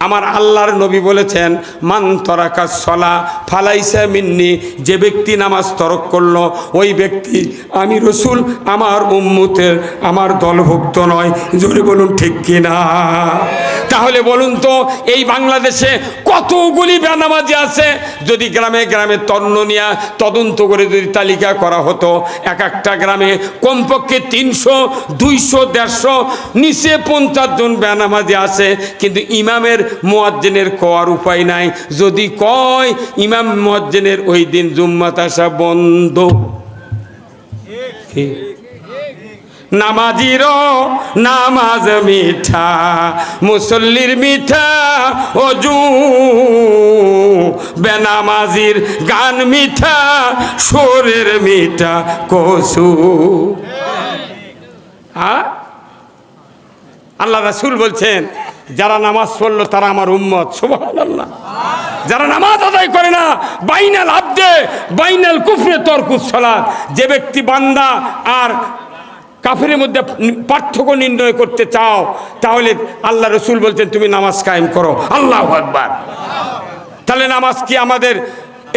আমার আল্লাহর নবী বলেছেন, মান তরাকা সলা ফালাইসা মিন্নি যে ব্যক্তি নামাজ তরক করল, ওই ব্যক্তি আমি রসুল, আমার উম্মুতের, আমার দলভুক্ত নয়। জোরে বলুন ঠিক কিনা? তাহলে বলুন তো, এই বাংলাদেশে কতগুলি বেনামাজি আছে? যদি গ্রামে গ্রামে তন্ন নিয়ে তদন্ত করে যদি তালিকা করা হতো, এক একটা গ্রামে কমপক্ষে তিনশো, দুইশো, দেড়শো, নিচে পঞ্চাশ জন বেনামাজি আছে, কিন্তু ইমামের মোয়াজ্জেনের কওয়ার উপায় নাই। যদি কয়, ইমাম মোয়াজ্জেনের ওই দিন জুম্মাত আসা বন্ধ। ঠিক নামাজির নামাজ মিঠা, মুসল্লির মিঠা অজু, বেনামাজির গান মিঠা, সোরের মিঠা কসু। হ্যাঁ আল্লাহ রাসুল বলছেন, যারা নামাজ পড়ল তারা আমার উম্মত, সুবহানাল্লাহ। যারা নামাজ আদায় করে না, বাইনাল আব্দে, বাইনাল কুফরে তরকুস সালাত। যে ব্যক্তি বান্দা আর কাফের মধ্যে পার্থক্য নির্ণয় করতে চাও, তাহলে আল্লাহ রসুল বলছেন তুমি নামাজ কায়েম করো। আল্লাহ আকবার। তাহলে নামাজ কি আমাদের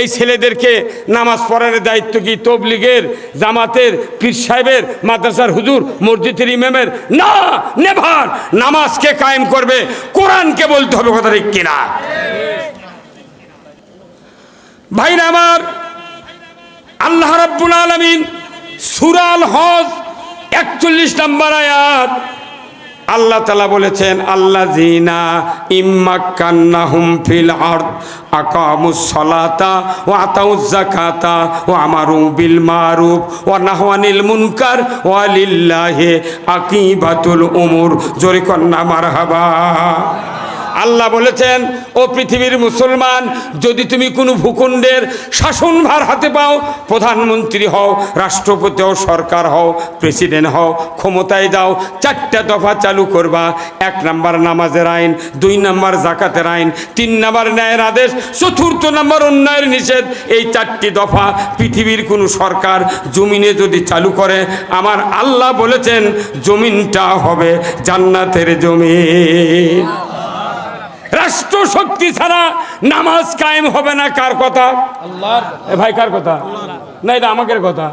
এই ছেলেদেরকে নামাজ পড়ানোর দায়িত্ব কি তবলিগের, জামাতের, পীর সাহেবের, মাদ্রাসার হুজুর, মসজিদের ইমামের? না, নেভার। নামাজকে কায়েম করবে? কোরআনকে বলতে হবে কথা ঠিক কিনা। ভাইরা আমার, আল্লাহ রাব্বুল আলামিন সুরাল হজ একচল্লিশ নম্বর আয়াত। আল্লাহ তালা বলেছেন আল্লাহ জিনা ইম্মাক্কান্নাহুম হুমফিল আরদ আকামুসলাতা ও আতাউজ জাকাতা ও আমারু বিল মারুফ ও নাহওয়ানিল মুনকার ও আলিল্লাহে আকিবাতুল উমুর। জোরে কন্যা, মারহাবা। আল্লাহ বলেছেন, ও পৃথিবীর মুসলমান, যদি তুমি কোনো ভূখণ্ডের শাসনভার হাতে পাও, প্রধানমন্ত্রী হও, রাষ্ট্রপতি হও, সরকার হও, প্রেসিডেন্ট হও, ক্ষমতায় যাও, চারটা দফা চালু করবা। এক নাম্বার নামাজের আইন, দুই নাম্বার জাকাতের আইন, তিন নাম্বার ন্যায়ের আদেশ, চতুর্থ নাম্বার উন্নয়নের নিষেধ। এই চারটি দফা পৃথিবীর কোনো সরকার জমিনে যদি চালু করে, আমার আল্লাহ বলেছেন, জমিনটা হবে জান্নাতের জমিন। রাষ্ট্র শক্তি ছাড়া নামাজ কায়েম হবে না কার কথা? ভাই কার কথা? না এটা আমাদের কথা।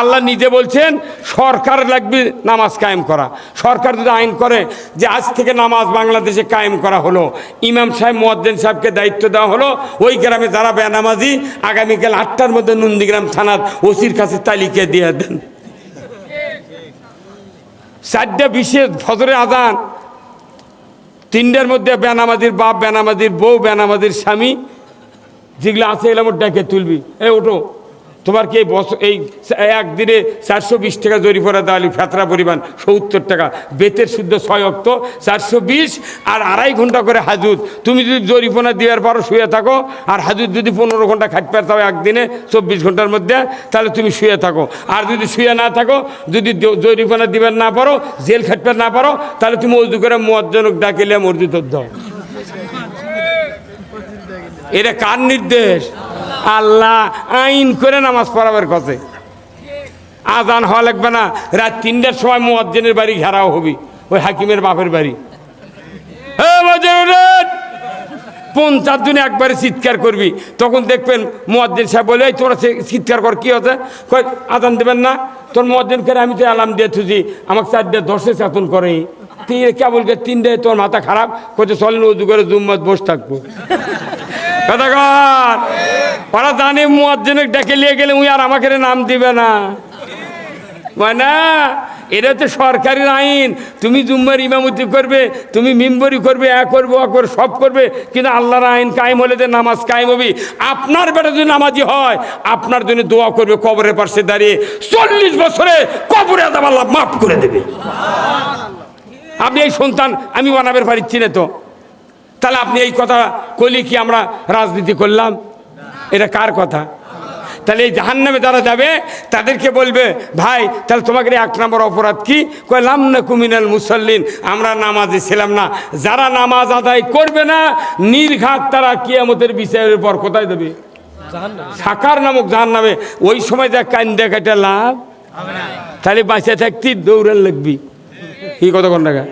আল্লাহ নিজে বলছেন সরকার লাগবে নামাজ কায়েম করা। সরকার যদি আইন করে যে আজ থেকে নামাজ বাংলাদেশে কায়েম করা হলো ইমাম সাহেব মোয়াজ্জেন সাহেবকে দায়িত্ব দেওয়া হলো ওই গ্রামে যারা বেনামাজি আগামীকাল আটটার মধ্যে নন্দীগ্রাম থানার ওসির কাছে তালিকা দিয়ে দেন। চারটা বিশেষ ফজরে আজান তিনটার মধ্যে বেনামাজির বাপ, বেনামাজির বউ, বেনামাজির স্বামী, যেগুলো আছে এগুলো ডেকে তুলবি। এ, ওঠো। তোমার কি এই বছর এই একদিনে চারশো বিশ টাকা জরিফরা দেওয়ালি ফেতরা পরিমাণ? সত্তর টাকা। বেতের শুদ্ধ ছয় অক্ত, চারশো বিশ আর আড়াই ঘণ্টা করে হাজুত। তুমি যদি জরিফনা দেওয়ার পরও শুয়ে থাকো, আর হাজুত যদি পনেরো ঘণ্টা খাট পারতাও একদিনে চব্বিশ ঘণ্টার মধ্যে, তাহলে তুমি শুয়ে থাকো। আর যদি শুয়ে না থাকো, যদি জরিফনা দিবার না পারো, জেল খাটবার না পারো, তাহলে তুমি অজু করে মজ্জনক ডাকিলে মসজিদ দাও এটা কার নির্দেশ? আল্লাহ আইন করে নামাজ পড়াবার কথা। আজান হওয়া লাগবে না, রাত তিনটার সময় মোয়াজ্জেনের বাড়ি ঘেরাও হবি, ওই হাকিমের বাপের বাড়ি! পঞ্চাশ জনে একবারে চিৎকার করবি, তখন দেখবেন মোয়াজ্জেন সাহেব বলে, "এই তোমরা চিৎকার কর, কি হচ্ছে? কয়, আজান দেবেন না, তোর মোয়াজ্জেন করে আমি তো অ্যালার্ম দিয়ে থুছি আমাকে চারটে দশে চেতন করে তিন কেবল তিনটে তোর মাথা খারাপ করছে চলেন উজু করে জুম্মত বসে থাকব। কথা ওরা জানে মুয়াজ্জেনে ডেকে নিয়ে গেলে উই আর আমাকে নাম দিবে না। মানে এটা তো সরকারি আইন। তুমি জুম্মার ইমামতি করবে, তুমি মিম্বরি করবে, এ করবে, ও করবে, সব করবে, কিন্তু আল্লাহর আইন কায়েম হলে যে নামাজ কায়েম হবি। আপনার বেটা যদি নামাজি হয়, আপনার জন্য দোয়া করবে, কবরের পাশে দাঁড়িয়ে চল্লিশ বছরে কবরে আদাব আল্লাহ মাফ করে দেবে। আপনি এই সন্তান, আমি বানাবের পারিচ্ছি না তো। তাহলে আপনি এই কথা কলি কি আমরা রাজনীতি করলাম? এটা কার কথা? তাহলে এই জাহান্নামে যারা যাবে তাদেরকে বলবে ভাই তাহলে তোমাকে এক নম্বর অপরাধ কি? কইলাম না কুমিনাল মুসল্লিন। আমরা নামাজে ছিলাম না। যারা নামাজ আদায় করবে না নির্ঘাত তারা কিয়ামতের বিষয়ের পর কোথায় দেবে সাকার নামক জাহান্নামে। ওই সময় যা কান দেখাটা লাভ। তাহলে বাঁচে থাকতি দৌড়ান লাগবি। কি কতক্ষণ টাকা